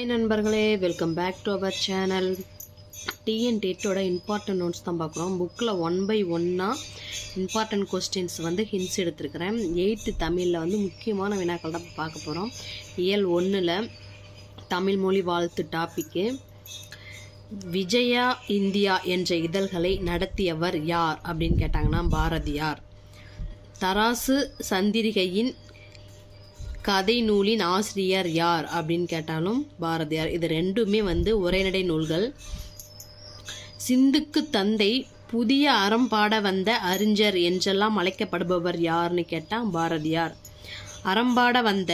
Hi நண்பர்களே welcome back to our channel TN டெட்டோட important notes தான் பார்க்குறோம். புக்கில் ஒன் பை ஒன்னாக இம்பார்ட்டன்ட் கொஸ்டின்ஸ் வந்து ஹின்ஸ் எடுத்திருக்கிறேன். எயித்து தமிழில் வந்து முக்கியமான வினாக்கள் தான் பார்க்க போகிறோம் இயல் ஒன்றில் தமிழ் மொழி வாழ்த்து டாப்பிக்கு விஜயா இந்தியா என்ற இதழ்களை நடத்தியவர் யார் அப்படின்னு கேட்டாங்கன்னா பாரதியார். தராசு சந்திரிகையின் கதை நூலின் ஆசிரியர் யார் அப்படின்னு கேட்டாலும் பாரதியார். இது ரெண்டுமே வந்து உரைநடை நூல்கள். சிந்துக்கு தந்தை புதிய அறம் பாட வந்த அறிஞர் என்றெல்லாம் அழைக்கப்படுபவர் யார்னு கேட்டால் பாரதியார். அறம்பாட வந்த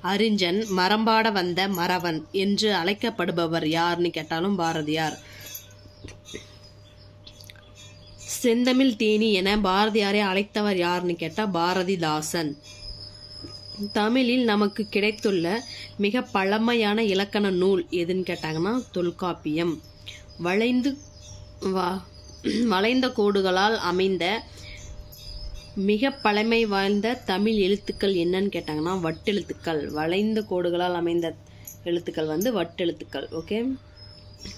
அறிஞன் மரம்பாட வந்த மறவன் என்று அழைக்கப்படுபவர் யார்னு கேட்டாலும் பாரதியார். செந்தமிழ் தேனி என பாரதியாரை அழைத்தவர் யார்னு கேட்டால் பாரதிதாசன். தமிழில் நமக்கு கிடைத்துள்ள மிக பழமையான இலக்கண நூல் எதுன்னு கேட்டாங்கன்னா தொல்காப்பியம். வளைந்து வா வளைந்த கோடுகளால் அமைந்த மிக பழமை வாய்ந்த தமிழ் எழுத்துக்கள் என்னன்னு கேட்டாங்கன்னா வட்டெழுத்துக்கள். வளைந்த கோடுகளால் அமைந்த எழுத்துக்கள் வந்து வட்டெழுத்துக்கள் ஓகே?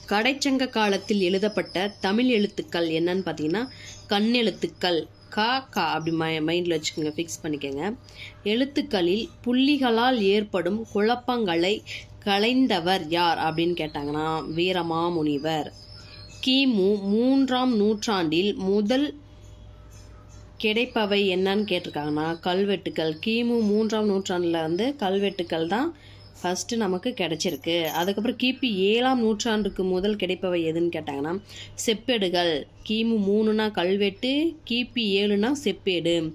கடைச்சங்க காலத்தில் எழுதப்பட்ட தமிழ் எழுத்துக்கள் என்னன்னு பார்த்தீங்கன்னா கண்ணெழுத்துக்கள். கா கா அப்படி மை மைண்டில் வச்சுக்கோங்க ஃபிக்ஸ் பண்ணிக்கோங்க. எழுத்துக்களில் புள்ளிகளால் ஏற்படும் குழப்பங்களை களைந்தவர் யார் அப்படின்னு கேட்டாங்கன்னா வீரமாமுனிவர். கிமு மூன்றாம் நூற்றாண்டில் முதல் கிடைப்பவை என்னன்னு கேட்டிருக்காங்கன்னா கல்வெட்டுக்கள். கிமு மூன்றாம் நூற்றாண்டில் வந்து கல்வெட்டுக்கள் தான் ஃபஸ்ட்டு நமக்கு கிடைச்சிருக்கு. அதுக்கப்புறம் கிபி ஏழாம் நூற்றாண்டுக்கு முதல் கிடைப்பவை எதுன்னு கேட்டாங்கன்னா செப்பேடுகள். கிமு மூணுனா கல்வெட்டு கிபி ஏழுனா செப்பேடு.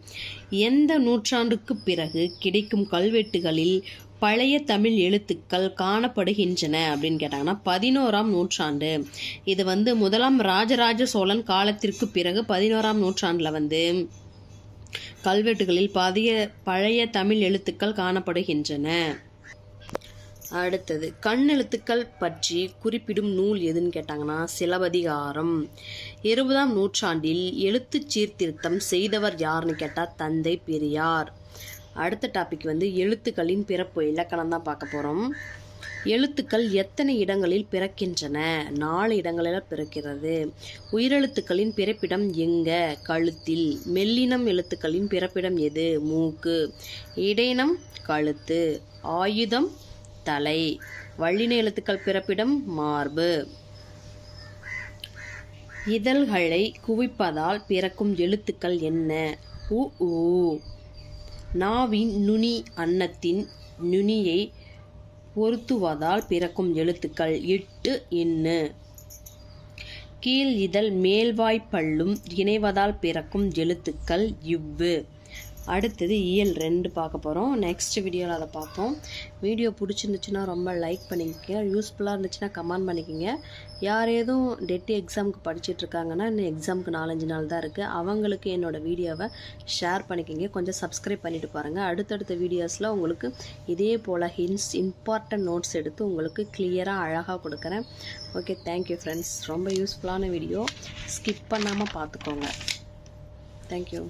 எந்த நூற்றாண்டுக்கு பிறகு கிடைக்கும் கல்வெட்டுகளில் பழைய தமிழ் எழுத்துக்கள் காணப்படுகின்றன அப்படின்னு கேட்டாங்கன்னா பதினோராம் நூற்றாண்டு. இது வந்து முதலாம் ராஜராஜ சோழன் காலத்திற்கு பிறகு பதினோராம் நூற்றாண்டில் வந்து கல்வெட்டுகளில் பதிய பழைய தமிழ் எழுத்துக்கள் காணப்படுகின்றன. அடுத்தது கண்ணெழுத்துக்கள் பற்றி குறிப்பிடும் நூல் எதுன்னு கேட்டாங்கன்னா சிலபதிகாரம் இருபதாம் நூற்றாண்டில் எழுத்துச் சீர்திருத்தம் செய்தவர் யாருன்னு கேட்டால் தந்தை பெரியார். அடுத்த டாபிக் வந்து எழுத்துக்களின் பிறப்பு. இலக்கணம் தான் பார்க்க போகிறோம் எழுத்துக்கள் எத்தனை இடங்களில் பிறக்கின்றன? நாலு இடங்களில் பிறக்கிறது. உயிரெழுத்துக்களின் பிறப்பிடம் எங்க? கழுத்தில். மெல்லினம் எழுத்துக்களின் பிறப்பிடம் எது? மூக்கு. இடையினம் கழுத்து. ஆயுதம் தலை. வள்ளின எழுத்துக்கள் பிறப்பிடம் மார்பு. இதழ்களை குவிப்பதால் பிறக்கும் எழுத்துக்கள் என்ன? உ ஊ நாவின் நுனி அன்னத்தின் நுனியை பொருத்துவதால் பிறக்கும் எழுத்துக்கள் இட்டு இன்னு கீழ் இதழ் மேல்வாய் பல்லும் இணைவதால் பிறக்கும் எழுத்துக்கள் இவ்வு. அடுத்தது இயல் ரெண்டு பார்க்க போகிறோம் நெக்ஸ்ட் வீடியோவில் அதை பார்ப்போம். வீடியோ பிடிச்சிருந்துச்சுன்னா ரொம்ப லைக் பண்ணிக்கோங்க. யூஸ்ஃபுல்லாக இருந்துச்சுன்னா கமெண்ட் பண்ணிக்கோங்க. யார் ஏதும் டெட்டி எக்ஸாமுக்கு படிச்சுட்டு இருக்காங்கன்னா இன்னும் எக்ஸாமுக்கு நாலஞ்சு நாள் தான் இருக்குது அவங்களுக்கு என்னோடய வீடியோவை ஷேர் பண்ணிக்கோங்க. கொஞ்சம் சப்ஸ்கிரைப் பண்ணிட்டு பாருங்கள் அடுத்தடுத்த வீடியோஸில் உங்களுக்கு இதே போல் ஹின்ஸ் இம்பார்ட்டன்ட் நோட்ஸ் எடுத்து உங்களுக்கு கிளியராக அழகாக கொடுக்குறேன். ஓகே தேங்க்யூ ஃப்ரெண்ட்ஸ் ரொம்ப யூஸ்ஃபுல்லான வீடியோ ஸ்கிப் பண்ணாமல் பார்த்துக்கோங்க. தேங்க்யூ